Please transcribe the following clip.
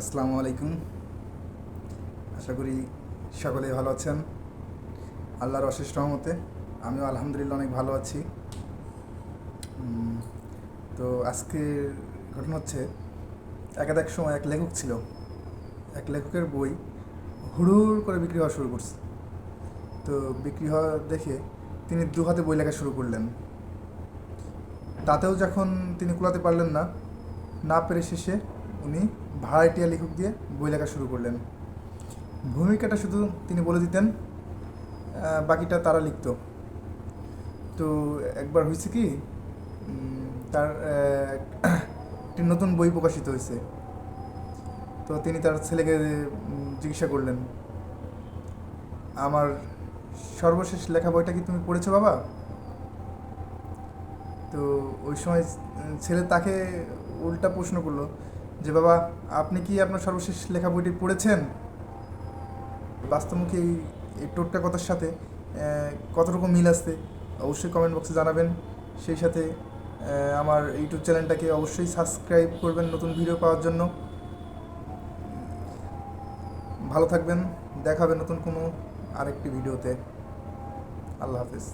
আসসালামু আলাইকুম। আশা করি সকলেই ভালো আছেন। আল্লাহর অশেষ রহমতে আমিও আলহামদুলিল্লাহ অনেক ভালো আছি। তো আজকের ঘটনা হচ্ছে একাধিক সময় এক লেখক ছিল। এক লেখকের বই হুড়ুর করে বিক্রি হওয়া শুরু করছে। তো বিক্রি হওয়া দেখে তিনি দু হাতে বই লেখা শুরু করলেন। তাতেও যখন তিনি কুলাতে পারলেন না না পেরে শেষে উনি ভাড়াটিয়া লেখক দিয়ে বই লেখা শুরু করলেন। ভূমিকাটা শুধু তিনি বলে দিতেন বাকিটা তারা লিখত। তো একবার হয়েছে কি তার একটি নতুন বই প্রকাশিত হয়েছে তো তিনি তার ছেলেকে জিজ্ঞাসা করলেন, আমার সর্বশেষ লেখা বইটা কি তুমি পড়েছো বাবা? তো ওই সময় ছেলে তাকে উল্টা প্রশ্ন করল যে বাবা, আপনি কি আপনার সর্বশেষ লেখা বইটি পড়েছেন? বাস্তবমুখী এই টোটকা কথার সাথে কতটুকু মিল আসছে অবশ্যই কমেন্ট বক্সে জানাবেন। সেই সাথে আমার ইউটিউব চ্যানেলটাকে অবশ্যই সাবস্ক্রাইব করবেন নতুন ভিডিও পাওয়ার জন্য। ভালো থাকবেন। দেখাবে নতুন কোনো আরেকটি ভিডিওতে আল্লাহ হাফেজ।